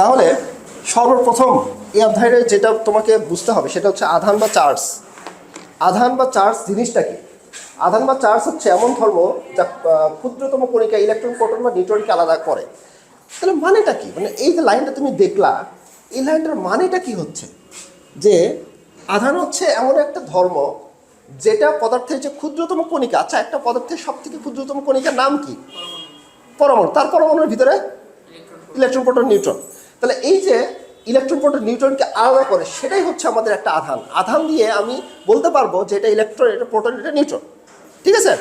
তাহলে সর্বপ্রথম এই অধ্যায়ে যেটা তোমাকে বুঝতে হবে, সেটা হচ্ছে আধান বা চার্জ। আধান বা চার্জ জিনিসটা কি? আধান বা চার্জ হচ্ছে এমন ধর্ম যা ক্ষুদ্রতম কণিকা ইলেকট্রন প্রোটন বা নিউট্রনকে আলাদা করে। তাহলে মানেটা কি? মানে এই যে লাইনটা তুমি দেখলা, এই লাইনটার মানেটা কি হচ্ছে? যে আধান হচ্ছে এমন একটা ধর্ম যেটা পদার্থের যে ক্ষুদ্রতম কণিকা আচ্ছা একটা পদার্থের সব থেকে ক্ষুদ্রতম কণিকার নাম কি? পরমাণু। তার পরমাণুর ভিতরে ইলেকট্রন প্রোটন নিউট্রন তাহলে এই যে ইলেকট্রন প্রোটন নিউট্রনকে আলাদা করে, সেটাই হচ্ছে আমাদের একটা আধান। আধান দিয়ে আমি বলতে পারব যে এটা ইলেকট্রন এটা প্রোটন এটা নিউট্রন। ঠিক আছে?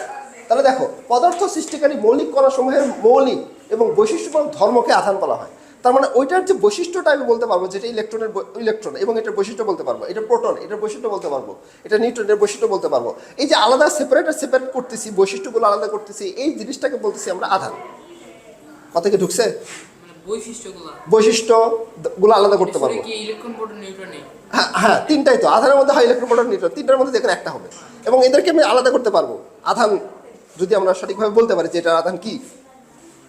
তাহলে দেখো, পদার্থ সৃষ্টিকারী মৌলিক কণাসমূহের মৌলিক এবং বৈশিষ্ট্যপূর্ণ ধর্মকে আধান বলা হয়। তার মানে ওইটার যে বৈশিষ্ট্যটা আমি বলতে পারব, যেটা ইলেকট্রনের ইলেকট্রন এবং এটার বৈশিষ্ট্য বলতে পারব, এটা প্রোটন এটার বৈশিষ্ট্য বলতে পারব, এটা নিউট্রনের বৈশিষ্ট্য বলতে পারব। এই যে আলাদা সেপারেট সেপারেট করতেছি, বৈশিষ্ট্যগুলো আলাদা করতেছি, এই জিনিসটাকে বলতেছি আমরা আধান। কথা কি ঢুকছে? বৈশিষ্ট্যগুলো। আলাদা করতে পারব। হ্যাঁ হ্যাঁ তিনটাই তো। আধানের মধ্যে হয় ইলেকট্রন প্রোটন নিউট্রন তিনটার মধ্যে যেখানে একটা হবে। এবং এদেরকে আমি আলাদা করতে পারব। আধান যদি আমরা সঠিকভাবে বলতে পারি যে এটা আধান কি?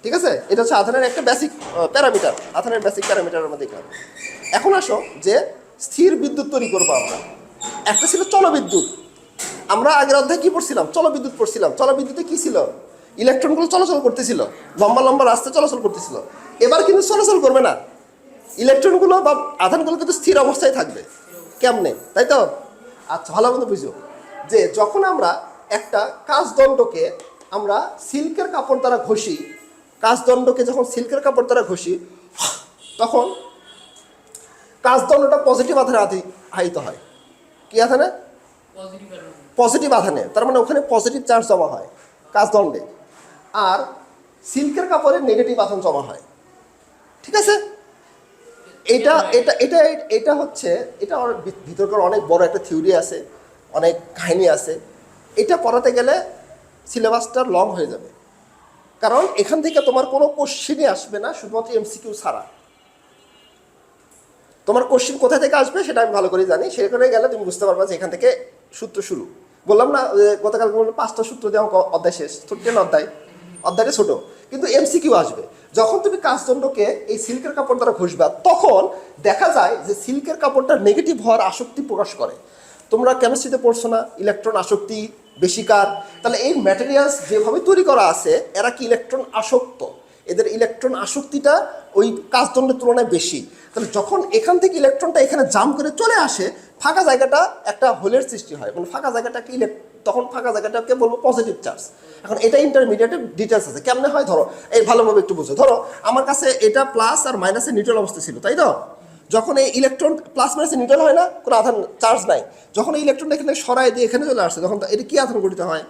ঠিক আছে? এটা হচ্ছে আধানের একটা বেসিক প্যারামিটার আধানের বেসিক প্যারামিটার আমরা দেখলাম। এখন আসো যে স্থির বিদ্যুৎ তৈরি করব আমরা। একটা ছিল চলবিদ্যুৎ। আমরা আগের অধ্যায়ে কি পড়ছিলাম? চলবিদ্যুৎ পড়ছিলাম। চলবিদ্যুতে কি ছিল? ইলেকট্রনগুলো চলাচল করতেছিল লম্বা লম্বা রাস্তা চলাচল করতেছিল। এবার কিন্তু চলাচল করবে না। ইলেকট্রনগুলো বা আধানগুলো কিন্তু স্থির অবস্থায় থাকবে। কেমনে? তাই তো? আচ্ছা ভালো মতো বুঝো। যে যখন আমরা একটা কাজদণ্ডকে আমরা সিল্কের কাপড় দ্বারা ঘষি কাজদণ্ডকে যখন সিল্কের কাপড় দ্বারা ঘষি তখন কাজদণ্ডটা পজিটিভ আধানে আধি- আহিত হয়। কি আধানে? Positive positive আধানে। তার মানে ওখানে পজিটিভ চার্জ জমা হয় কাজদণ্ডে। আর সিল্কের কাপড়ে নেগেটিভ আধান জমা হয়। ঠিক আছে? এটা এটা এটা এটা হচ্ছে, এটা ভিতরকার অনেক বড় একটা থিওরি আছে, অনেক কাহিনী আছে। এটা পড়াতে গেলে সিলেবাসটা লং হয়ে যাবে। কারণ এখান থেকে তোমার কোনো কোশ্চিনই আসবে না, শুধুমাত্র এমসিকিউ ছাড়া। তোমার কোশ্চিন কোথা থেকে আসবে সেটা আমি ভালো করে জানি। সেখানে গেলে তুমি বুঝতে পারবা যে এখান থেকে সূত্র শুরু। বললাম না গতকাল পাঁচটা সূত্র দিয়ে আমার অধ্যায় শেষ টেন অধ্যায়। অধ্যায়টা ছোট। কিন্তু এমসিকিউ আসবে। যখন তুমি কাজদণ্ডকে এই সিল্কের কাপড় দ্বারা ঘষবা, তখন দেখা যায় যে সিল্কের কাপড়টা নেগেটিভ হওয়ার আসক্তি প্রকাশ করে। তোমরা কেমিস্ট্রিতে পড়ছো না ইলেকট্রন আসক্তি বেশিকার তাহলে এই ম্যাটেরিয়ালস যেভাবে তৈরি করা আছে, এরা কি ইলেকট্রন আসক্ত? এদের ইলেকট্রন আসক্তিটা ওই কাজদণ্ডের তুলনায় বেশি। তাহলে যখন এখান থেকে ইলেকট্রনটা এখানে জাম করে চলে আসে, ফাঁকা জায়গাটা একটা হোলের সৃষ্টি হয়। মানে ফাঁকা জায়গাটা কি তখন ফাঁকা জায়গাটাকে বলব পজিটিভ চার্জ এখন এটা ইন্টারমিডিয়েটের ডিটেলস আছে। কেমনে হয়? ধরো, এই ভালোভাবে একটু বুঝো। ধরো, আমার কাছে এটা প্লাস আর মাইনাসের নিউট্রাল অবস্থা ছিল, তাই তো? যখন এই ইলেকট্রন প্লাস মাইনাসে নিউট্রাল হয় না, কোনো আধান চার্জ নাই। যখন এই ইলেকট্রনটা এখানে সরাই দিয়ে এখানে চলে আসছে তখন এটা কি আধান গঠিত হয়?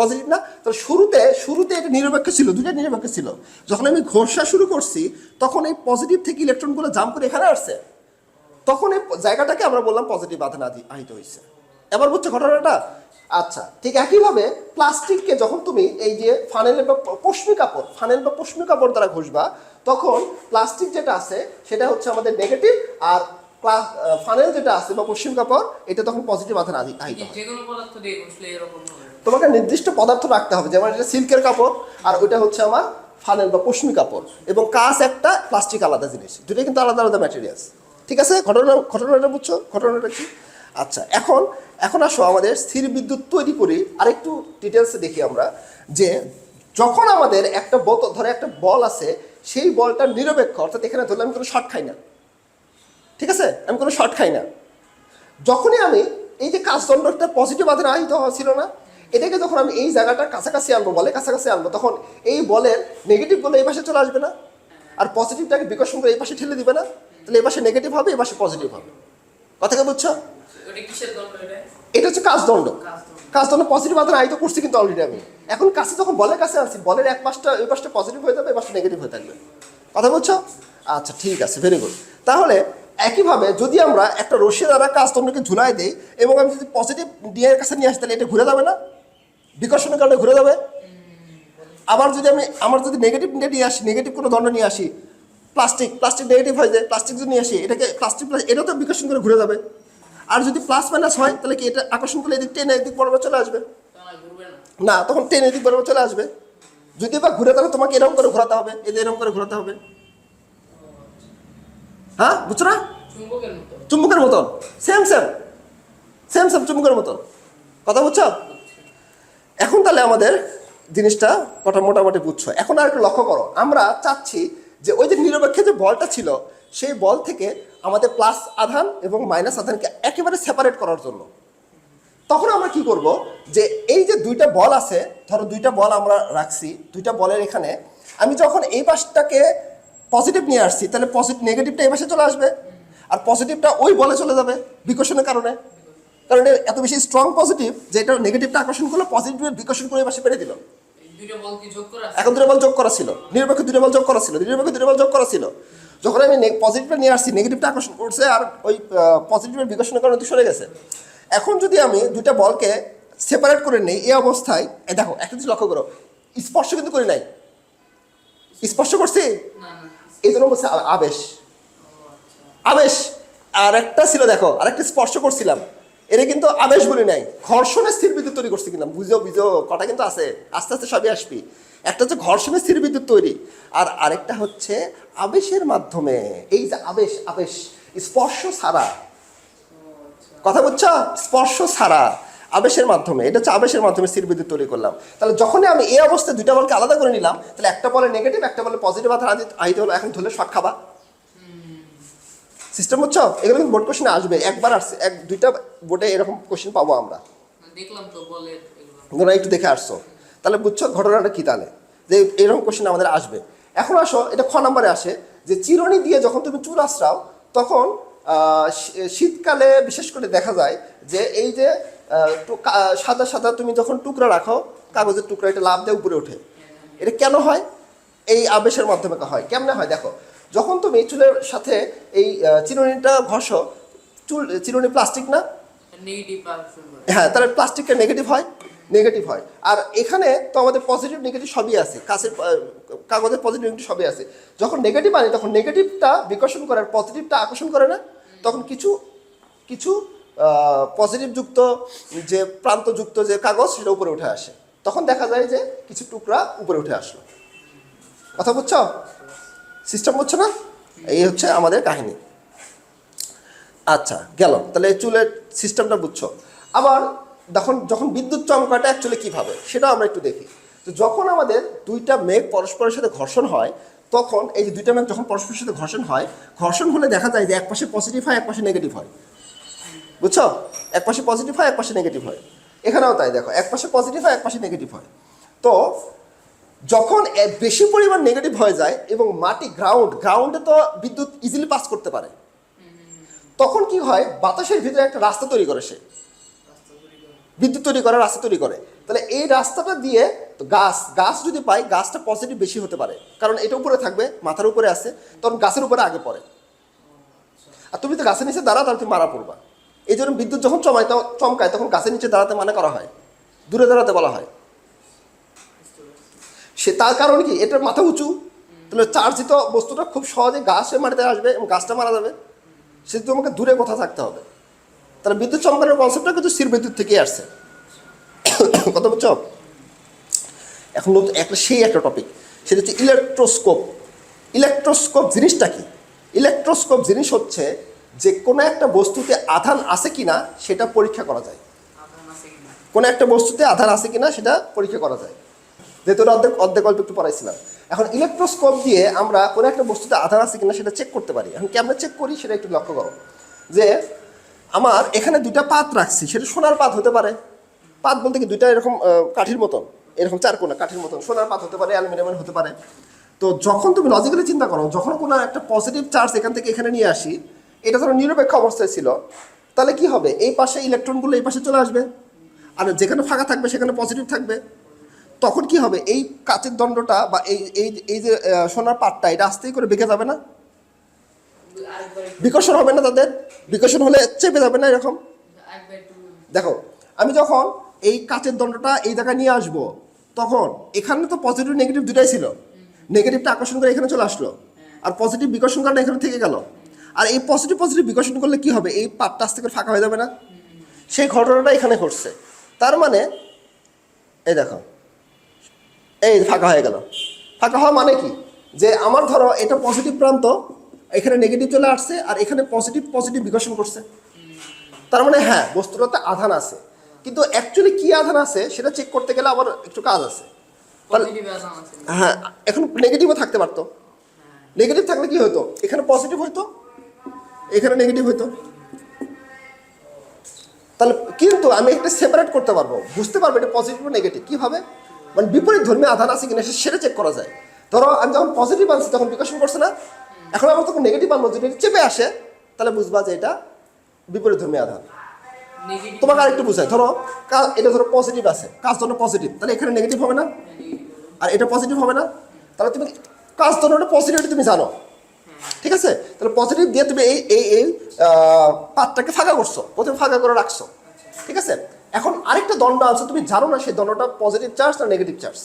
পজিটিভ না? তো শুরুতে শুরুতে এটা নিরপেক্ষ ছিল, দুইটা নিরপেক্ষ ছিল। যখন আমি ঘষা শুরু করছি, তখন এই পজিটিভ থেকে ইলেকট্রনগুলো জাম্প করে এখানে আসছে। তখন এই জায়গাটাকে আমরা বললাম পজিটিভ আধান আহিত হয়েছে এবার বুঝছ ঘটনাটা? আচ্ছা ঠিক একইভাবে প্লাস্টিককে যখন তুমি এই যে ফানেল বা পশমি কাপড় ফানেল বা পশমি কাপড় দ্বারা ঘষবা তখন প্লাস্টিক যেটা আছে সেটা হচ্ছে আমাদের নেগেটিভ আর ফানেল যেটা আছে বা পশ্চিম কাপড় এটা তখন পজিটিভ আদি আহিত হয়। তোমাকে নির্দিষ্ট পদার্থ রাখতে হবে যেমন এটা সিল্কের কাপড় আর ওইটা হচ্ছে আমার ফানেল বা পশমি কাপড় এবং কাঁচ একটা প্লাস্টিক আলাদা জিনিস দুটোই কিন্তু আলাদা আলাদা ম্যাটেরিয়ালস ঠিক আছে? ঘটনা ঘটনাটা বুঝছ? ঘটনাটা কি? আচ্ছা এখন এখন আসো আমাদের স্থির বিদ্যুৎ তৈরি করি, আরেকটু ডিটেলসে দেখি আমরা, যে যখন আমাদের একটা বোতল ধরে একটা বল আছে, সেই বলটা নিরপেক্ষ, অর্থাৎ এখানে ধরলে আমি কোনো শর্ট খাই না। ঠিক আছে? আমি কোনো শর্ট খাই না। যখনই আমি এই যে কাজদণ্ড একটা পজিটিভ আধার আহিত ছিল না, এটাকে যখন আমি এই জায়গাটা কাছাকাছি আনব, বলে কাছাকাছি আনব, তখন এই বলের নেগেটিভগুলো এই পাশে চলে আসবে না। আর পজিটিভটাকে বিকর্ষণ করে এই পাশে ঠেলে দিবে না। তাহলে এই পাশে নেগেটিভ হবে, এই পাশে পজিটিভ হবে। কথাকে বুঝছ? এটা এটা? হচ্ছে কাজদণ্ড কাজদণ্ড। পজিটিভ আধার আহিত করছি কিন্তু অলরেডি আমি। এখন কাছে যখন বলের কাছে আনছি বলের এক পাশটা ওই পাশটা পজিটিভ হয়ে যাবে এই পাশটা নেগেটিভ হয়ে থাকবে। কথা বলছো? আচ্ছা ঠিক আছে ভেরি গুড তাহলে একইভাবে যদি আমরা একটা রশি দ্বারা কাজদণ্ডকে ঝুলাই দিই এবং আমি যদি পজিটিভ ডিএর কাছে নিয়ে আসি তাহলে এটা ঘুরে যাবে না? বিকর্ষণের কারণে ঘুরে যাবে? আবার যদি আমি আমার যদি নেগেটিভ নিয়ে আসি নেগেটিভ কোনো দণ্ড নিয়ে আসি প্লাস্টিক প্লাস্টিক নেগেটিভ হয়ে যায় প্লাস্টিক যদি নিয়ে আসি এটাকে প্লাস্টিক এটাও তো বিকর্ষণ করে ঘুরে যাবে। আর যদি প্লাস মাইনাস হয়, তাহলে কি এটা আকর্ষণ করলে এদিক টেনে এদিক বরাবর চলে আসবে? না, তখন টেন এদিক বরাবর চলে আসবে। যদি বা ঘুরে তাহলে তোমাকে এরকম করে ঘোরাতে হবে এদের এরকম করে ঘোরাতে হবে। হ্যাঁ বুঝছ না? চুম্বকের মতন। সেম সেম সেম সেম চুম্বকের মতন। কথা বুঝছ? এখন তাহলে আমাদের জিনিসটা কটা মোটামুটি বুঝছ। এখন আর একটু লক্ষ্য করো। আমরা চাচ্ছি যে ওই যে নিরপেক্ষে যে বলটা ছিল, সেই বল থেকে আমাদের প্লাস আধান এবং মাইনাস আধানকে একেবারে সেপারেট করার জন্য। তখন আমরা কি করব? যে এই যে দুইটা বল আছে ধরো দুইটা বল আমরা রাখছি দুইটা বলের এখানে আমি যখন এই পাশটাকে পজিটিভ নিয়ে আসছি তাহলে পজিটিভ নেগেটিভটা এই পাশে চলে আসবে। আর পজিটিভটা ওই বলে চলে যাবে বিকর্ষণের কারণে। কারণ এত বেশি স্ট্রং পজিটিভ যে এটা নেগেটিভটা আকর্ষণ করল পজিটিভের বিকর্ষণ করে এই পাশে পেরে দিল। এই দুইটা বল কি যোগ করা এখন দুটো বল যোগ করা ছিল। নিরপেক্ষ দুটো বল যোগ করা ছিল। নিরপেক্ষ দুটো বল যোগ করা ছিল। যখন আমি পজিটিভটা নিয়ে আসছি নেগেটিভটা আকর্ষণ করছে আর ওই পজিটিভের বিকর্ষণের কারণে সরে গেছে। এখন যদি আমি দুইটা বলকে সেপারেট করে নেই এই অবস্থায় দেখো একটা জিনিস লক্ষ্য করো স্পর্শ কিন্তু করি নাই। স্পর্শ করছি? এই জন্য বলছে আবেশ। আবেশ। আর একটা ছিল দেখো আরেকটা স্পর্শ করছিলাম। এটা কিন্তু আবেশ বলি নাই। ঘর্ষণের স্থির বিদ্যুৎ তৈরি করছি কিনা বুঝো বুঝো কটা কিন্তু আছে। আস্তে আস্তে সবই আসবি। একটা হচ্ছে ঘর্ষণের স্থির বিদ্যুৎ তৈরি। আর আরেকটা হচ্ছে আবেশের মাধ্যমে এই যে আবেশ আবেশ স্পর্শ ছাড়া। কথা বুঝছ? স্পর্শ ছাড়া আবেশের মাধ্যমে এটা হচ্ছে আবেশের মাধ্যমে স্থির বিদ্যুৎ তৈরি করলাম। তাহলে যখনই আমি এই অবস্থায় দুইটা বলকে আলাদা করে নিলাম তাহলে একটা বলে নেগেটিভ একটা বলে পজিটিভ আধার আইতে হলো এখন ধরলে শখ খাবা। সিস্টেম বুঝছ? এগুলো কিন্তু বোর্ড কোশ্চেনে আসবে। একবার আসছে এক দুইটা বোর্ডে এরকম কোশ্চেন পাবো আমরা। দেখলাম তো তোমরা একটু দেখে আসছো। তাহলে বুঝছ ঘটনাটা কি তাহলে? যে এরকম কোশ্চেন আমাদের আসবে। এখন আসো এটা খ নম্বরে আসে যে চিরুনি দিয়ে যখন তুমি চুল আশ্রাও তখন শীতকালে বিশেষ করে দেখা যায় যে এই যে সাদা সাদা তুমি যখন টুকরা রাখো কাগজের টুকরা এটা লাভ দিয়ে উপরে ওঠে। এটা কেন হয়? এই আবেশের মাধ্যমে হয়। কেমনে হয়? দেখো যখন তুমি চুলের সাথে এই চিরুনিটা ঘষো চুল চিরুনি প্লাস্টিক না? হ্যাঁ তাহলে প্লাস্টিকটা নেগেটিভ হয়। নেগেটিভ হয়। আর এখানে তো আমাদের পজিটিভ নেগেটিভ সবই আছে। কাছের কাগজের পজিটিভ নেগেটিভ সবই আছে। যখন নেগেটিভ আনি তখন নেগেটিভটা বিকর্ষণ করে আর পজিটিভটা আকর্ষণ করে না। তখন কিছু কিছু পজিটিভ যুক্ত যে প্রান্তযুক্ত যে কাগজ, সেটা উপরে উঠে আসে। তখন দেখা যায় যে কিছু টুকরা উপরে উঠে আসলো। কথা বুঝছ? সিস্টেম বুঝছ না? এই হচ্ছে আমাদের কাহিনী। আচ্ছা গেল। তাহলে চুলের সিস্টেমটা বুঝছ। আবার যখন যখন বিদ্যুৎ চমকাটা অ্যাকচুয়ালি কীভাবে, সেটাও আমরা একটু দেখি। তো যখন আমাদের দুইটা মেঘ পরস্পরের সাথে ঘর্ষণ হয়, তখন এই যে দুইটা মেঘ যখন পরস্পরের সাথে ঘর্ষণ হয়, ঘর্ষণ হলে দেখা যায় যে এক পাশে পজিটিভ হয়, এক পাশে নেগেটিভ হয়। বুঝছ? এক পাশে পজিটিভ হয়, এক পাশে নেগেটিভ হয়। এখানেও তাই দেখো, এক পাশে পজিটিভ হয়, এক পাশে নেগেটিভ হয়। তো যখন বেশি পরিমাণ নেগেটিভ হয়ে যায় এবং মাটি গ্রাউন্ড গ্রাউন্ডে তো বিদ্যুৎ ইজিলি পাস করতে পারে। তখন কি হয়? বাতাসের ভিতরে একটা রাস্তা তৈরি করে সে। বিদ্যুৎ তৈরি করে, রাস্তা তৈরি করে। তাহলে এই রাস্তাটা দিয়ে তো গাছ গাছ যদি পাই, গাছটা পজিটিভ বেশি হতে পারে। কারণ এটা উপরে থাকবে, মাথার উপরে আছে, তখন গাছের উপরে আগে পড়ে। আর তুমি তো গাছের নিচে দাঁড়া তাহলে তুমি মারা পড়বা। এই জন্য বিদ্যুৎ যখন চমায়, তখন চমকায়, তখন গাছের নিচে দাঁড়াতে মানে করা হয়। দূরে দাঁড়াতে বলা হয়। সে তার কারণ কি? এটার মাথা উঁচু। তাহলে চার্জিত বস্তুটা খুব সহজে গাছের মাটিতে আসবে এবং গাছটা মারা যাবে। সে তোমাকে দূরে কোথাও থাকতে হবে। তাহলে বিদ্যুৎ চমকানোর কনসেপ্টটা কিন্তু স্থির বিদ্যুৎ থেকেই আসছে। কত বুঝছ? এখন একটা, সেই একটা টপিক সেটা হচ্ছে ইলেকট্রোস্কোপ ইলেকট্রোস্কোপ জিনিসটা কি? ইলেকট্রোস্কোপ জিনিস হচ্ছে যে কোনো একটা বস্তুতে আধান আছে কি না সেটা পরীক্ষা করা যায়। কোনো একটা বস্তুতে আধান আছে কি না সেটা পরীক্ষা করা যায়। যেহেতু অর্ধেক অর্ধেক, অল্প একটু পড়াইছিলাম এখন ইলেকট্রোস্কোপ দিয়ে আমরা কোনো একটা বস্তুতে আধান আছে কিনা সেটা চেক করতে পারি। এখন কি আমরা চেক করি সেটা একটু লক্ষ্য করো। যে আমার এখানে দুইটা পাত রাখছি, সেটা সোনার পাত হতে পারে। পাত বলতে কি দুইটা এরকম কাঠির মতন, এরকম চারকোনা কাঠির মতন, সোনার পাত হতে পারে, অ্যালুমিনিয়ামের হতে পারে। তো যখন তুমি লজিক্যালি চিন্তা করো, যখন কোনো একটা পজিটিভ চার্জ এখান থেকে এখানে নিয়ে আসি, এটা ধরো নিরপেক্ষ অবস্থায় ছিল, তাহলে কি হবে? এই পাশে ইলেকট্রনগুলো এই পাশে চলে আসবে। আর যেখানে ফাঁকা থাকবে, সেখানে পজিটিভ থাকবে। তখন কি হবে? এই কাচের দণ্ডটা বা এই এই এই যে সোনার পাটটা এটা আস্তেই করে বেঁকে যাবে না? বিকর্ষণ হবে না তাদের? বিকর্ষণ হলে চেপে যাবে না এরকম? দেখো আমি যখন এই কাচের দণ্ডটা এই জায়গায় নিয়ে আসব তখন এখানে তো পজিটিভ নেগেটিভ দুটাই ছিল। নেগেটিভটা আকর্ষণ করে এখানে চলে আসলো। আর পজিটিভ বিকর্ষণ কারণে এখানে থেকে গেল। আর এই পজিটিভ পজিটিভ বিকর্ষণ করলে কি হবে? এই পাটটা আস্তে করে ফাঁকা হয়ে যাবে না? সেই ঘটনাটা এখানে ঘটছে। তার মানে এই দেখো এই ফাঁকা হয়ে গেল। ফাঁকা হওয়া মানে কি? যে আমার ধরো এটা পজিটিভ প্রান্ত এখানে নেগেটিভ চলে আসছে আর এখানে পজিটিভ পজিটিভ বিকশন করছে। তার মানে হ্যাঁ বস্তুটাতে আধান আছে। কিন্তু অ্যাকচুয়ালি কি আধান আছে সেটা চেক করতে গেলে আবার একটু কাজ আছে। হ্যাঁ এখন নেগেটিভও থাকতে পারতো। নেগেটিভ থাকলে কি হতো? এখানে পজিটিভ হইতো এখানে নেগেটিভ হইতো। তাহলে কিন্তু আমি একটা সেপারেট করতে পারব। বুঝতে পারব এটা পজিটিভ নেগেটিভ কীভাবে? মানে বিপরীত ধর্মীয় আধান আছে কিনা সেটা চেক করা যায়। ধরো আমি যখন পজিটিভ আনছি তখন বিকশন করছে না? এখন আমার তখন নেগেটিভ আনব যদি চেপে আসে তাহলে বুঝবা যে এটা বিপরীত আধান। নেগেটিভ তোমাকে আরেকটু বুঝাই ধরো এটা ধরো পজিটিভ আছে কাজ ধরো পজিটিভ তাহলে এখানে নেগেটিভ হবে না? আর এটা পজিটিভ হবে না? তাহলে তুমি কাজ ওটা পজিটিভ তুমি জানো। ঠিক আছে? তাহলে পজিটিভ দিয়ে তুমি এই এই এই পাতটাকে ফাঁকা করছ প্রথমে ফাঁকা করে রাখছো। ঠিক আছে? এখন আরেকটা দণ্ড আছে তুমি জানো না সেই দণ্ডটা পজিটিভ চার্জ না নেগেটিভ চার্জ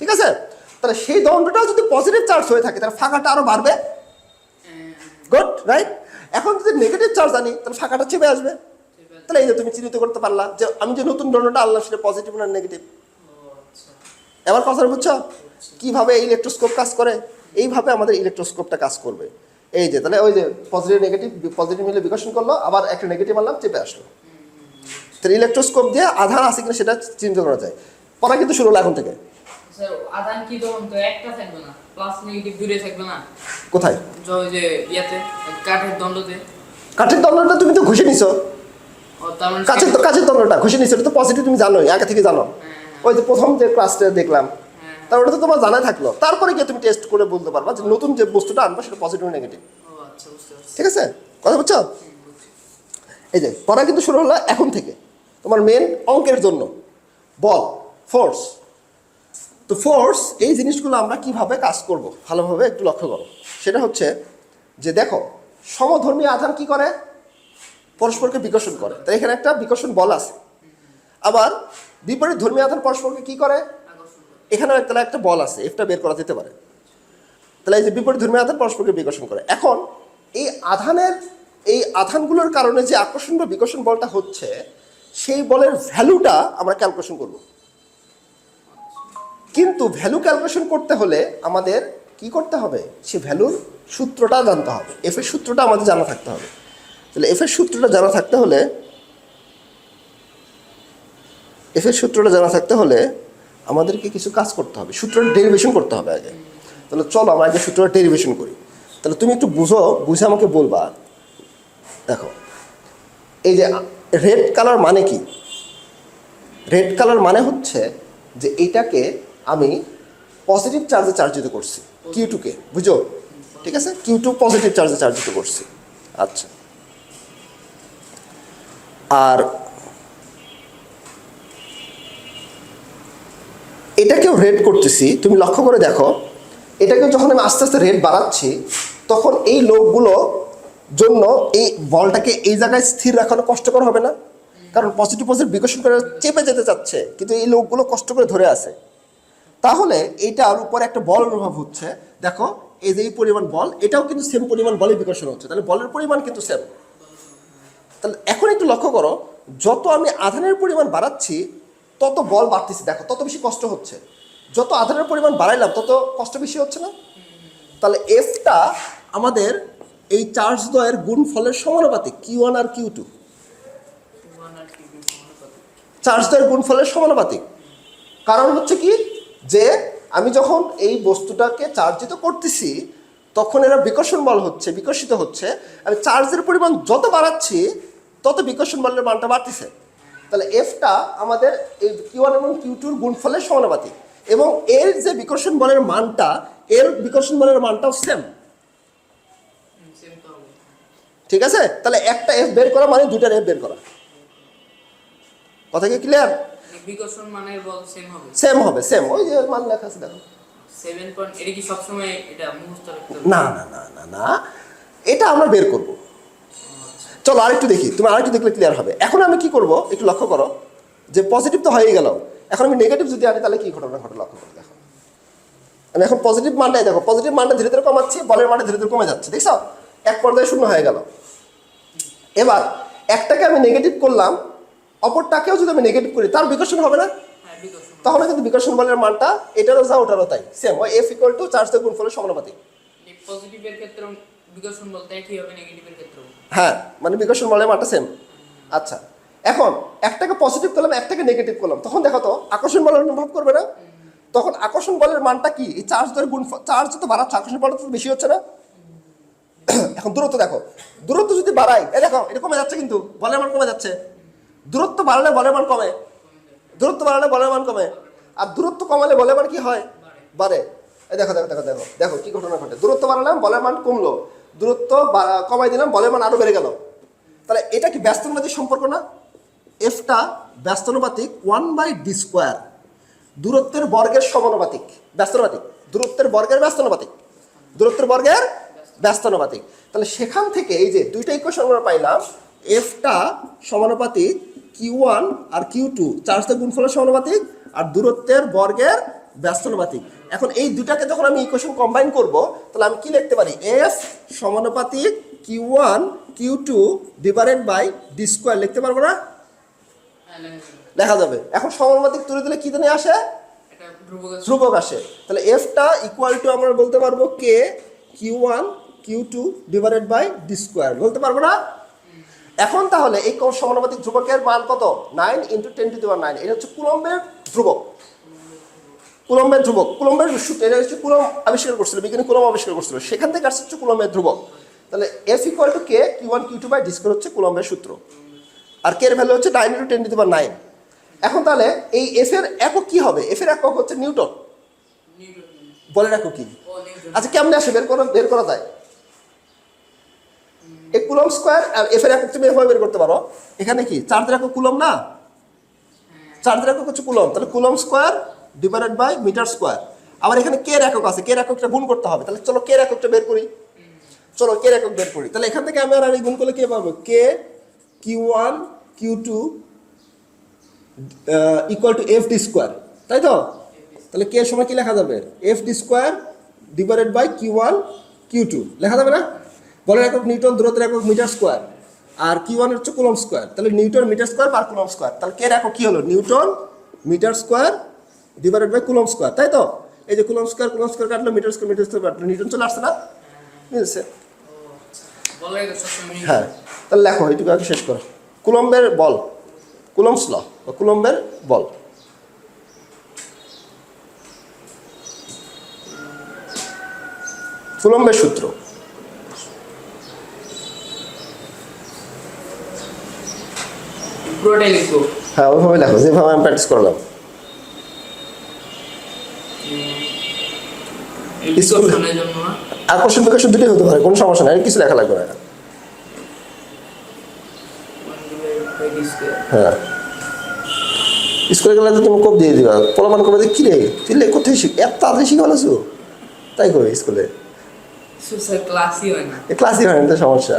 ঠিক আছে? তাহলে সেই দণ্ডটাও যদি পজিটিভ চার্জ হয়ে থাকে তাহলে ফাঁকাটা আরও বাড়বে। গুড রাইট এখন যদি নেগেটিভ চার্জ আনি, তাহলে ফাঁকাটা চেপে আসবে। তাহলে এই যে তুমি চিহ্নিত করতে পারলা যে আমি যে নতুন দণ্ডটা আনলাম, সেটা পজিটিভ না নেগেটিভ এবার কথা বুঝছ? কীভাবে ইলেকট্রোস্কোপ কাজ করে? এইভাবে আমাদের ইলেকট্রোস্কোপটা কাজ করবে। এই যে, তাহলে ওই যে পজিটিভ নেগেটিভ পজিটিভ মিলে বিকশন করল, আবার একটা নেগেটিভ আনলাম চেপে আসলো। তাহলে ইলেকট্রোস্কোপ দিয়ে আধার আছে কিনা সেটা চিন্তা করা যায়। পড়া কিন্তু শুরু হলো এখন থেকে। স্যার কি তখন তো একটা থাকবে না প্লাস নেগেটিভ দূরে থাকবে না। কোথায়? ওই যে ইয়াতে কাঠের দণ্ডতে। কাঠের দণ্ডটা তুমি তো ঘষে নিছো। কাছের তো কাছের দণ্ডটা ঘষে নিছো এটা তো পজিটিভ তুমি জানোই আগে থেকে জানো। ওই যে প্রথম যে ক্লাসটা দেখলাম হ্যাঁ। তার ওটা তো তোমার জানা থাকল। তারপরে গিয়ে তুমি টেস্ট করে বলতে পারবা যে নতুন যে বস্তুটা আনবা সেটা পজিটিভ নেগেটিভ আচ্ছা ঠিক আছে? কথা বুঝছ? এই যে পড়া কিন্তু শুরু হলো এখন থেকে। তোমার মেন অঙ্কের জন্য। বল ফোর্স তো ফোর্স এই জিনিসগুলো আমরা কীভাবে কাজ করব? ভালোভাবে একটু লক্ষ্য করো। সেটা হচ্ছে যে দেখো, সমধর্মী আধান কি করে? পরস্পরকে বিকশন করে। তাই এখানে একটা বিকশন বল আছে। আবার বিপরীত ধর্মী আধান পরস্পরকে কি করে? এখানেও তাহলে একটা বল আছে এফটা বের করা যেতে পারে। তাহলে এই যে বিপরীত ধর্মীয় আধান পরস্পরকে বিকশন করে। এখন এই আধানের, এই আধানগুলোর কারণে যে আকর্ষণ বা বিকর্ষণ বলটা হচ্ছে, সেই বলের ভ্যালুটা আমরা ক্যালকুলেশন করব। কিন্তু ভ্যালু ক্যালকুলেশন করতে হলে আমাদের কি করতে হবে? সে ভ্যালুর সূত্রটা জানতে হবে। এফ এর সূত্রটা আমাদের জানা থাকতে হবে। তাহলে এফ এর সূত্রটা জানা থাকতে হলে এফ এর সূত্রটা জানা থাকতে হলে আমাদেরকে কিছু কাজ করতে হবে। সূত্রটা ডেরিভেশন করতে হবে আগে। তাহলে চলো আমরা আগে সূত্রটা ডেরিভেশন করি। তাহলে তুমি একটু বুঝো, বুঝে আমাকে বলবা। দেখো, এই যে রেড কালার মানে কি? রেড কালার মানে হচ্ছে যে এইটাকে আমি পজিটিভ চার্জে চার্জিত করছি। কিউ টুকে বুঝো? ঠিক আছে? কিউ টু পজিটিভ চার্জে চার্জিত করছি। আচ্ছা। আর এটাকেও রেড করতেছি। তুমি লক্ষ্য করে দেখো, এটাকে যখন আমি আস্তে আস্তে রেড বাড়াচ্ছি, তখন এই লোকগুলো জন্য এই বলটাকে এই জায়গায় স্থির রাখানো কষ্টকর হবে না। কারণ পজিটিভ পজিটিভ বিকশন করে চেপে যেতে চাচ্ছে। কিন্তু এই লোকগুলো কষ্ট করে ধরে আছে। তাহলে এইটার উপরে একটা বল অনুভব হচ্ছে। দেখো এই যে এই পরিমাণ বল এটাও কিন্তু সেম পরিমাণ বলে বিকশন হচ্ছে। তাহলে বলের পরিমাণ কিন্তু সেম তাহলে এখন একটু লক্ষ্য করো যত আমি আধানের পরিমাণ বাড়াচ্ছি তত বল বাড়তেছে। দেখো তত বেশি কষ্ট হচ্ছে। যত আধানের পরিমাণ বাড়াইলাম তত কষ্ট বেশি হচ্ছে না? তাহলে এফটা আমাদের এই চার্জ দ্বয়ের গুণফলের সমানুপাতিক কিউ ওয়ান আর কিউ টু। চার্জ দ্বয়ের গুণফলের সমানুপাতিক। কারণ হচ্ছে কি? যে আমি যখন এই বস্তুটাকে চার্জিত করতেছি, তখন এরা বিকর্ষণ বল হচ্ছে বিকশিত হচ্ছে। আমি চার্জের পরিমাণ যত বাড়াচ্ছি, তত বিকর্ষণ বলের মানটা বাড়তেছে। তাহলে এফটা আমাদের এই কিউ ওয়ান এবং কিউ টুর গুণফলের সমানুপাতিক। এবং এর যে বিকর্ষণ বলের মানটা, এর বিকর্ষণ বলের মানটাও সেম। ঠিক আছে? তাহলে একটা এফ বের করা মানে দুটার এফ বের করা। কথা কি ক্লিয়ার বিকর্ষণ মানের বল সেম হবে। সেম হবে সেম ওই যে মান লেখা আছে দেখো। সেভেন পয়েন্ট এটা কি সবসময় এটা মুখস্থ রাখতে না না না না না। এটা আমরা বের করব। চলো আরেকটু দেখি। তুমি আরেকটু দেখলে ক্লিয়ার হবে। এখন আমি কি করব? একটু লক্ষ্য করো। যে পজিটিভ তো হয়েই গেল। এখন আমি নেগেটিভ যদি আনি তাহলে কি ঘটনা ঘটে লক্ষ্য করে দেখো। আমি এখন পজিটিভ মানটাই দেখো। পজিটিভ মানটা ধীরে ধীরে কমাচ্ছি বলের মানটা ধীরে ধীরে কমে যাচ্ছে। দেখছ? এক পর্যায়ে শূন্য হয়ে গেল। এবার একটাকে আমি নেগেটিভ করলাম অপরটাকেও যদি আমি নেগেটিভ করি তার বিকর্ষণ হবে না? হ্যাঁ তাহলে কিন্তু বিকর্ষণ বলের মানটা এটারও যা ওটারও তাই। সেম ওই এফ ইকুয়াল টু চার্জ গুণফলের সমানুপাতিক। পজিটিভের ক্ষেত্রে বিকর্ষণ বলতে একই হবে নেগেটিভের ক্ষেত্রেও। হ্যাঁ মানে বিকর্ষণ বলের মানটা সেম আচ্ছা এখন একটাকে পজিটিভ করলাম একটাকে নেগেটিভ করলাম তখন দেখো তো আকর্ষণ বলের অনুভব করবে না? তখন আকর্ষণ বলের মানটা কি? এই চার্জ ধরে গুণ চার্জ তো বাড়াচ্ছে আকর্ষণ বলটা তো বেশি হচ্ছে না? এখন দূরত্ব দেখো দূরত্ব যদি বাড়াই এই দেখো এটা কমে যাচ্ছে কিন্তু বলের মান কমে যাচ্ছে। দূরত্ব বাড়ালে বলের মান কমে। দূরত্ব বাড়ালে বলের মান কমে। আর দূরত্ব কমালে বলের মান কি হয়? বাড়ে। এই দেখো দেখো দেখো দেখো দেখো কি ঘটনা ঘটে। দূরত্ব বাড়ালাম বলের মান কমলো। দূরত্ব কমাই দিলাম বলের মান আরও বেড়ে গেল। তাহলে এটা কি ব্যস্তানুপাতিক সম্পর্ক না? এফটা ব্যস্তানুপাতিক ওয়ান বাই ডি স্কোয়ার দূরত্বের বর্গের সমানুপাতিক ব্যস্তানুপাতিক দূরত্বের বর্গের ব্যস্তানুপাতিক দূরত্বের বর্গের ব্যস্তানুপাতিক তাহলে সেখান থেকে এই যে দুইটা ইকুয়েশন আমরা পাইলাম এফটা সমানুপাতিক কিউ ওয়ান আর কিউ টু চার্জের গুণফলের সমানুপাতিক আর দূরত্বের বর্গের ব্যস্তানুপাতিক। এখন এই দুটাকে যখন আমি ইকুয়েশন কম্বাইন করব তাহলে আমি কি লিখতে পারি? এফ সমানুপাতিক Q one Q two divided by D square লিখতে পারব না? দেখা যাবে। এখন সমানুপাতিক তুলে দিলে কি জানে আসে? ধ্রুবক আসে। তাহলে এফটা ইকুয়াল টু আমরা বলতে পারব K Q one Q two divided by D square বলতে পারব না? এখন তাহলে এই কোন সমানুপাতিক ধ্রুবকের মান কত? নাইন ইন্টু টেন টু দেওয়ার নাইন এটা হচ্ছে কুলম্বের ধ্রুবক। কুলম্বের ধ্রুবক। কুলম্বের সূত্র এটা হচ্ছে কুলম আবিষ্কার করছিল বিজ্ঞানী কুলম আবিষ্কার করছিল। সেখান থেকে আসছে হচ্ছে কুলম্বের ধ্রুবক। তাহলে F equal to K Q one Q two by D square হচ্ছে কুলম্বের সূত্র। আর কে এর ভ্যালু হচ্ছে নাইন ইন্টু টেন টু দেওয়ার নাইন এখন তাহলে এই এফ এর একক কি হবে? এফ এর একক হচ্ছে নিউটন। বলে একক কি? আচ্ছা কেমনে আসে? বের করা বের করা যায়। এই কুলম স্কোয়ার, আর এফ এর একক তুমি এভাবে বের করতে পারো। এখানে কি? চার্জের একক কুলম না? চার্জের একক হচ্ছে কুলম। তাহলে coulomb square divided by metre square আবার এখানে কে একক আছে। কে এককটা গুণ করতে হবে। তাহলে চলো কে এককটা বের করি। চলো কে একক বের করি। তাহলে এখান থেকে আমি আর গুণ করলে কে পাবো? K Q one Q two equal to F D square তাই তো? তাহলে কে সময় কি লেখা যাবে? F D square divided by Q one Q two লেখা যাবে না? বলের একক নিউটন, দূরত্বের একক মিটার স্কোয়ার। আর কি ওয়ান হচ্ছে কুলম স্কোয়ার। তাহলে নিউটন মিটার স্কোয়ার আর কুলম স্কোয়ার। তাহলে কে একক কি হলো? Newton metre square divided by coulomb square, তাই তো? এই যে কুলম স্কোয়ার কুলম স্কোয়ার কাটলো, মিটার স্কোয়ার মিটার স্কোয়ার কাটলো, নিউটন চলে আসছে না? নিউটন। হ্যাঁ তাহলে লেখো, এইটুকু আগে শেষ করো। কুলম্বের বল, কুলম্বস ল, বা কুলম্বের বল। কুলম্বের সূত্র। পুরোটাই লিখব হ্যাঁ ওইভাবে লেখো যেভাবে আমি প্র্যাকটিস করলাম। আকর্ষণ বিকর্ষণ দুটোই হতে পারে কোনো সমস্যা নাই কিছু লেখা লাগবে না. হ্যাঁ। স্কুলে গেলে তো তুমি কোপ দিয়ে দিবা পলামান কবে কি রে? তুই লে কোথায় শিখ এত তাড়াতাড়ি শিখে ভালো তাই কই স্কুলে ক্লাসই হয় না। ক্লাসই হয় না সমস্যা।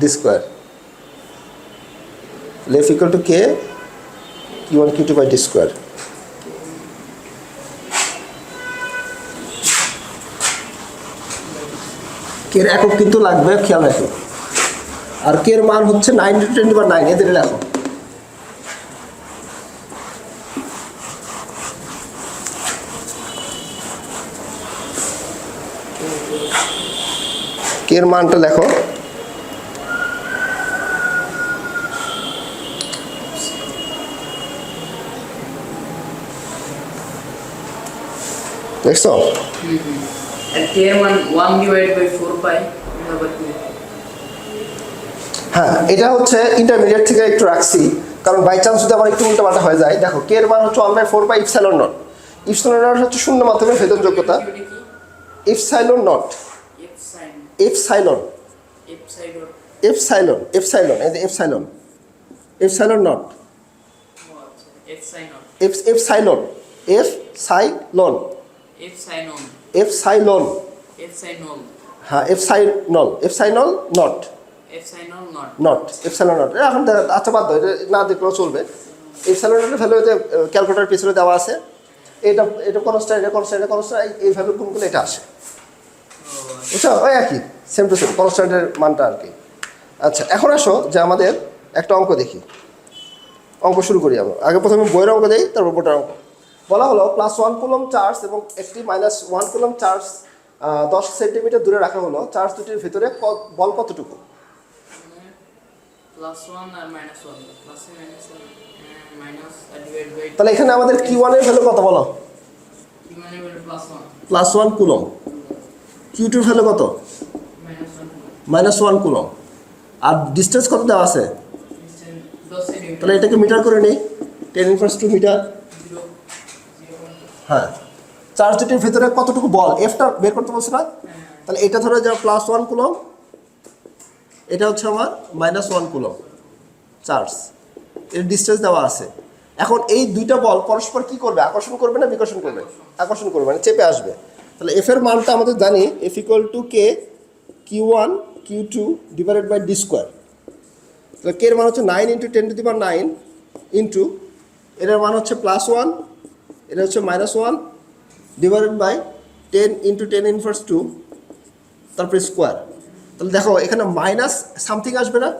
D square left equal to K? Q one Q two by D square. কের একক কিন্তু লাগবে, খেয়াল রাখো। আর কের মান হচ্ছে নাইন টু টোয়েন্টি বা নাইন, এদের লেখো রাখো কের মানটা লেখো দেখছ আর k এর মান 1 divided by 4 pi আবার কি হ্যাঁ এটা হচ্ছে ইন্টারমিডিয়েট থেকে একটু রাখছি। কারণ বাই চান্স যদি আমার একটু উল্টাপাল্টা হয়ে যায় দেখো কে এর মান হচ্ছে one by four by epsilon naught epsilon naught হচ্ছে শূন্য মাধ্যমে ভেদন যোগ্যতা। Epsilon naught epsilon epsilon epsilon এই যে epsilon epsilon naught epsilon epsilon on হ্যাঁ epsilon epsilon naught naught epsilon naught এখন আচ্ছা বাদ দাও এটা না দেখলেও চলবে। এফসাইলন নটের ভ্যালু যে ক্যালকুলেটার পিছনে দেওয়া আছে এটা এটা কনস্ট্যান্ট এটা কনস্ট্যান্ট এটা কনস্ট্যান্ট এই ভ্যালু কোনগুলো এটা আসে। বুঝছ? ওই একই সেম টু সেম কনস্ট্যান্টের মানটা আর কি। আচ্ছা এখন আসো যে আমাদের একটা অঙ্ক দেখি। অঙ্ক শুরু করি আমরা। আগে প্রথমে বইয়ের অঙ্ক দেই তারপর বোর্ডের অঙ্ক। বলা হলো প্লাস ওয়ান কুলম চার্জ এবং একটি মাইনাস ওয়ান কুলম চার্জ দশ সেন্টিমিটার দূরে রাখা হলো। চার্জ দুটির ভিতরে ক- বল কতটুকু? তাহলে এখানে আমাদের কিউ ওয়ানের ভ্যালু কত বলো? কি প্লাস ওয়ান কুলম কিউ টুর ভ্যালু কত? মাইনাস ওয়ান কুলম আর ডিস্টেন্স কত দেওয়া আছে? তাহলে এটাকে মিটার করে নেই। টেন ইনফার্স টু মিটার হ্যাঁ। চার্জ দুটির ভিতরে কতটুকু বল? এফটা বের করতে বলছে না। তাহলে এটা ধরো যা প্লাস ওয়ান কুলম এটা হচ্ছে আমার মাইনাস ওয়ান কুলম চার্জ এর ডিস্টেন্স দেওয়া আছে। এখন এই দুইটা বল পরস্পর কি করবে? আকর্ষণ করবে না বিকর্ষণ করবে? আকর্ষণ করবে মানে চেপে আসবে। তাহলে এফ এর মানটা আমাদের জানি F equal to K Q one Q two divided by D square তাহলে কে এর মান হচ্ছে nine into ten to the power nine into এটার মান হচ্ছে প্লাস ওয়ান এটা হচ্ছে minus one divided by ten into ten inverse two তারপরে স্কোয়ার তাহলে দেখো এখানে মাইনাস সামথিং আসবে না।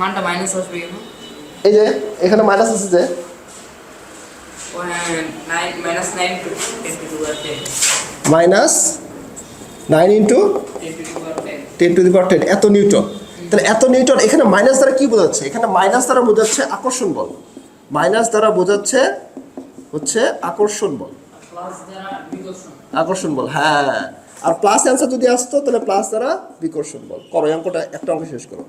মানটা মাইনাস আসবে এই যে এখানে মাইনাস আছে যে। Minus nine into ten to the power ten এত নিউটন তাহলে এত নিউটন এখানে মাইনাস দ্বারা কি বোঝাচ্ছে? এখানে মাইনাস দ্বারা বোঝাচ্ছে আকর্ষণ বল। মাইনাস দ্বারা বোঝাচ্ছে হচ্ছে আকর্ষণ বল। আকর্ষণ বল হ্যাঁ। আর প্লাস অ্যান্সার যদি আসতো, তাহলে প্লাস দ্বারা বিকর্ষণ বল। করো অঙ্কটা একটা অঙ্ক শেষ করো।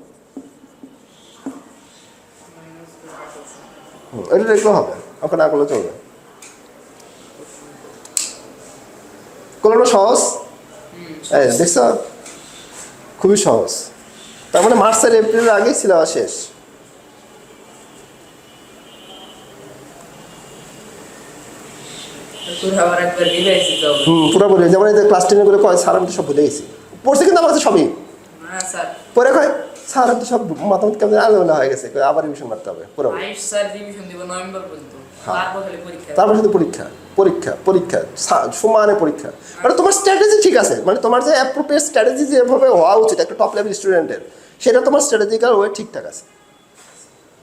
এটা দেখলেও হবে ওখানে না চলবে। করল সহজ? দেখছ? খুবই সহজ। তার মানে মার্চ আর এপ্রিলের আগেই সিলেবাস শেষ। হুম পুরোপুরি যেমন এই ক্লাস টেনে করে কয় স্যার আমি তো সব ভুলে গেছি। পড়ছে কিন্তু আমার সবই। পরে কয় স্যার তো সব মাথামতি কেমন আলোচনা হয়ে গেছে। আবার রিভিশন মারতে হবে পুরো স্যার রিভিশন দিব নভেম্বর পর্যন্ত। হ্যাঁ। তারপর শুধু পরীক্ষা। পরীক্ষা পরীক্ষা সমানে পরীক্ষা। মানে তোমার স্ট্র্যাটেজি ঠিক আছে মানে তোমার যে অ্যাপ্রোপ্রিয়েট স্ট্র্যাটেজি যেভাবে হওয়া উচিত একটা টপ লেভেল স্টুডেন্টের সেটা তোমার স্ট্র্যাটেজিক্যাল ওয়ে ঠিকঠাক আছে।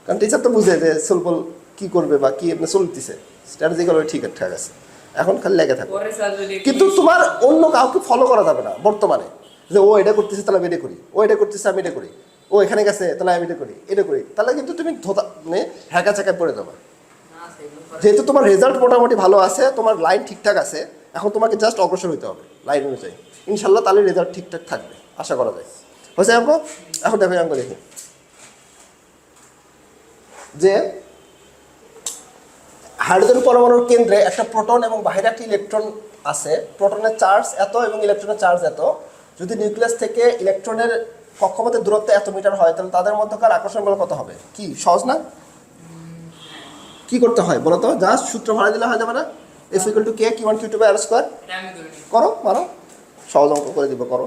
কারণ টিচার তো বুঝে যে সুলবল কি করবে বা কি আপনি চলতেছে স্ট্র্যাটেজিক্যাল ওয়ে ঠিকঠাক আছে। এখন খালি লেগে থাকো। পরে স্যার যদি কিন্তু তোমার অন্য কাউকে ফলো করা যাবে না বর্তমানে। যে ও এটা করতেছে তাহলে আমি এটা করি। ও এটা করতেছে আমি এটা করি। ও এখানে গেছে তাহলে আমি এটা করি এটা করি। তাহলে কিন্তু তুমি ধোতা মানে হ্যাকা চাকায় পড়ে যাবে। যেহেতু তোমার রেজাল্ট মোটামুটি ভালো আছে, তোমার লাইন ঠিকঠাক আছে, এখন তোমাকে জাস্ট অগ্রসর হতে হবে লাইন অনুযায়ী। ইনশাল্লাহ তাহলে রেজাল্ট ঠিকঠাক থাকবে, আশা করা যায়। হয়েছে অঙ্ক এখন দেখো অঙ্ক দেখি। যে হাইড্রোজেন পরমাণুর কেন্দ্রে একটা প্রোটন এবং বাইরে একটা ইলেকট্রন আছে। প্রোটনের চার্জ এত এবং ইলেকট্রনের চার্জ এত। যদি নিউক্লিয়াস থেকে ইলেকট্রনের কক্ষপথের দূরত্ব এত মিটার হয়, তাহলে তাদের মধ্যকার আকর্ষণ বল কত হবে? কি, সহজ না? কি করতে হয় বলো তো? জাস্ট সূত্র ভাড়া দিলে হয়ে যাবে না? F equal to K Q one Q two by square করে মারো সহজ অঙ্ক করে দিব, করো।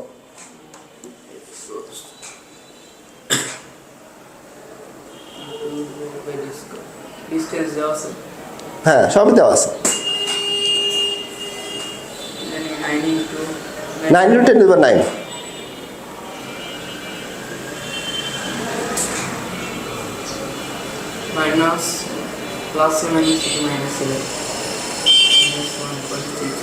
হ্যাঁ সবই দেওয়া আছে। Nine into ten nine minus eleven minus one point six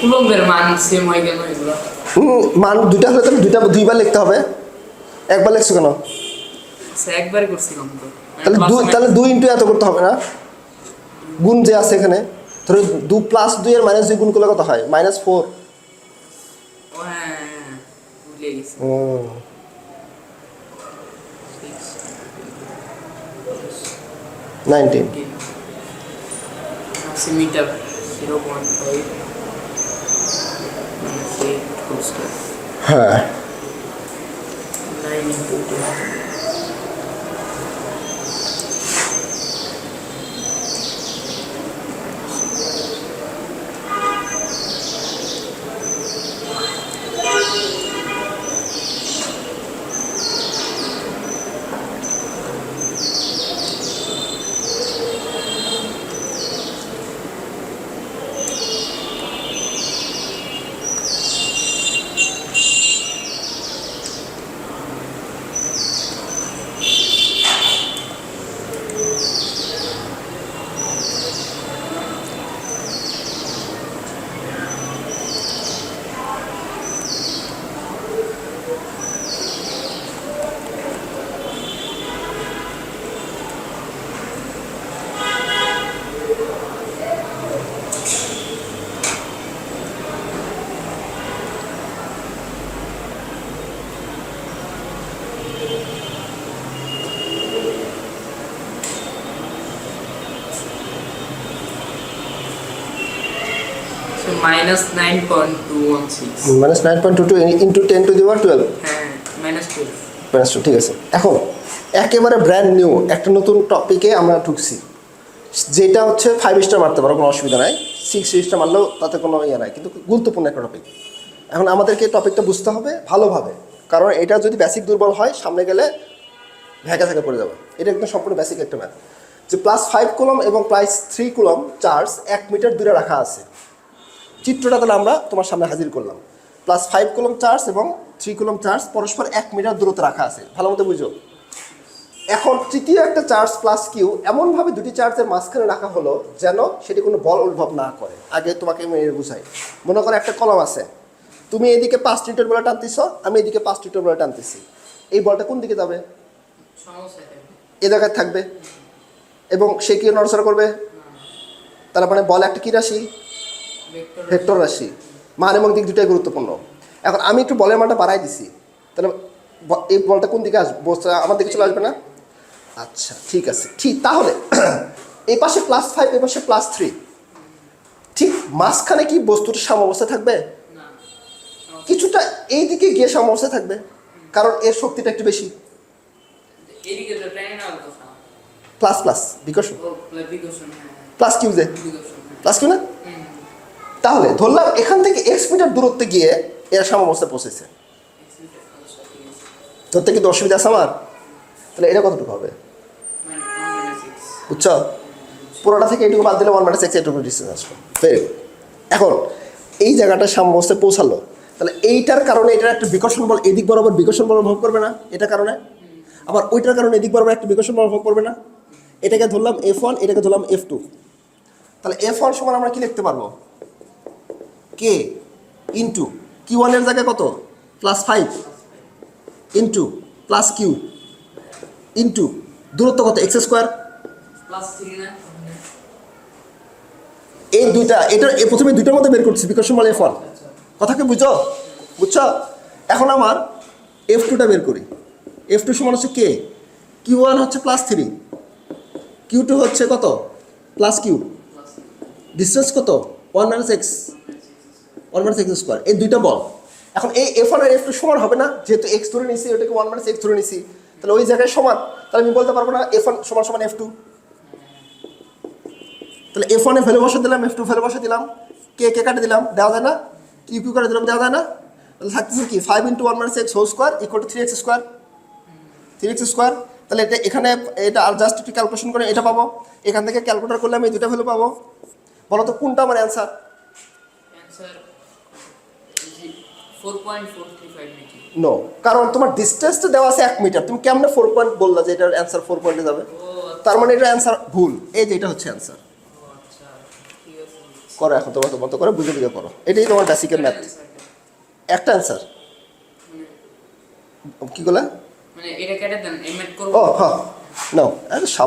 কুলম্বের মান সেম হয় কেন এগুলো। হুম, মান দুইটা হলে দুইটা দুইবার লিখতে হবে। একবার লিখছো কেন? একবার করছিলাম তো তাহলে Plus দুই minus- তাহলে দুই ইন্টু এত করতে হবে না। গুণ যে আছে এখানে ধরো দু প্লাস দুই এর মাইনাস দুই গুণ করলে কত হয়? মাইনাস ফোর ও। 19 oximeter 0.5 minus 8 whole square हाँ 9 into 2 nine point two two into ten to the power twelve হ্যাঁ মাইনাস টুয়েলভ মাইনাস টু ঠিক আছে। এখন একেবারে ব্র্যান্ড নিউ একটা নতুন টপিকে আমরা ঢুকছি। যেটা হচ্ছে ফাইভ স্টার মারতে পারো কোনো অসুবিধা নাই। সিক্স স্টার মারলেও তাতে কোনো ইয়ে নাই কিন্তু গুরুত্বপূর্ণ একটা টপিক এখন আমাদেরকে টপিকটা বুঝতে হবে ভালোভাবে। কারণ এটা যদি বেসিক দুর্বল হয় সামনে গেলে ভ্যাকা ভ্যাকা পড়ে যাবে। এটা একদম সম্পূর্ণ বেসিক একটা ম্যাথ যে প্লাস ফাইভ কুলম এবং প্লাস থ্রি কুলম চার্জ এক মিটার দূরে রাখা আছে। চিত্রটা তাহলে আমরা তোমার সামনে হাজির করলাম। প্লাস ফাইভ কলম চার্জ এবং থ্রি কলম চার্জ পরস্পর এক মিটার দূরত্ব রাখা আছে। ভালো মতো বুঝো। এখন তৃতীয় একটা চার্জ প্লাস কিউ এমনভাবে দুটি চার্জের মাঝখানে রাখা হলো যেন সেটি কোনো বল অনুভব না করে। আগে তোমাকে আমি বুঝাই। মনে করো একটা কলম আছে। তুমি এদিকে পাঁচ লিটার বলে টানতেছ, আমি এদিকে পাঁচ লিটার বলে টানতেছি। এই বলটা কোন দিকে যাবে? এ জায়গায় থাকবে। এবং সে কি নড়াচড়া করবে? তার মানে বল একটা কী রাশি? ভেক্টর রাশি। মান এবং দিক দুটাই গুরুত্বপূর্ণ। এখন আমি একটু বলের মানটা বাড়াই দিছি। তাহলে এই বলটা কোন দিকে আসবে? আমার দিকে চলে আসবে না? আচ্ছা ঠিক আছে। ঠিক তাহলে এই পাশে প্লাস ফাইভ এই পাশে প্লাস থ্রি ঠিক মাঝখানে কি বস্তুটা সাম্যাবস্থায় থাকবে? কিছুটা এই দিকে গিয়ে সাম্যাবস্থায় থাকবে। কারণ এর শক্তিটা একটু বেশি। প্লাস প্লাস বিকশন প্লাস কিউ যে। বিকশন হ্যাঁ। প্লাস কিউ না? তাহলে ধরলাম এখান থেকে এক্স মিটার দূরত্বে গিয়ে এরা সাম্যাবস্থায় পৌঁছেছে। ধরতে কিন্তু অসুবিধা আছে আমার? তাহলে এটা কতটুকু হবে? বুঝছ? পুরোটা থেকে এটুকু বাদ দিলে ওয়ান মাইনাস এক্স এটুকু ডিস্টেন্স ভেরি এখন, এই জায়গাটা সাম্যাবস্থায় পৌঁছালো। তাহলে এইটার কারণে এটার একটা বিকর্ষণ বল এদিক বরাবর বিকর্ষণ বল ভোগ করবে না? এটার কারণে? আবার ওইটার কারণে এদিক বরাবর একটা বিকর্ষণ বল ভোগ করবে না? এটাকে ধরলাম এফ ওয়ান এটাকে ধরলাম এফ টু তাহলে এফ ওয়ান সমান আমরা কি লিখতে পারব? কে ইন্টু কিউ ওয়ানের জায়গায় কত? Plus five into plus Q into দূরত্ব কত? এক্স স্কোয়ার এই দুইটা এটা এ প্রথমে দুইটার মধ্যে বের করছি বিকর্ষণ ওয়ান কথা কি বুঝো? বুঝছ? এখন আমার এফ টুটা বের করি। এফ টু সমান হচ্ছে কে কিউ ওয়ান হচ্ছে প্লাস থ্রি কিউ টু হচ্ছে কত? প্লাস কিউ ডিস্টেন্স কত? One minus X one minus X square এই দুইটা বল। এখন এই এফ আর এফ সমান হবে না, যেহেতু এক্স ধরে নিছি ওটাকে ওয়ান মাইনাস এক্স ধরে নিছি। তাহলে ওই জায়গায় সমান। তাহলে আমি বলতে পারব না এফ ওয়ান সমান সমান এফ টু তাহলে এফ ওয়ানে ভ্যালু বসে দিলাম এফ টু ভ্যালু বসে দিলাম। কে কে কাটে দিলাম, দেওয়া যায় না। কিউ কিউ কাটে দিলাম, দেওয়া যায় না। তাহলে থাকতেছে কি? Five into one minus X whole square equal to three X square three X square তাহলে এটা এখানে এটা আর জাস্ট একটু ক্যালকুলেশন করে এটা পাবো। এখান থেকে ক্যালকুলেটার করলে আমি দুটা ভ্যালু পাবো। বলো তো কোনটা আমার answer answer four point four three five নাকি নো কারণ তোমার ডিস্টেন্সটা দেওয়া আছে এক মিটার তুমি কেমনে ফোর পয়েন্ট বললা যে এটার অ্যান্সার ফোর পয়েন্টে যাবে? তার মানে এটা অ্যান্সার ভুল। এই যে এটা হচ্ছে অ্যান্সার আচ্ছা করো এখন তোমার তোমার তো করে বুঝে বুঝে করো। এটাই তোমার বেসিকের ম্যাথ একটা অ্যান্সার কি বলে মানে ও হ্যাঁ। নাও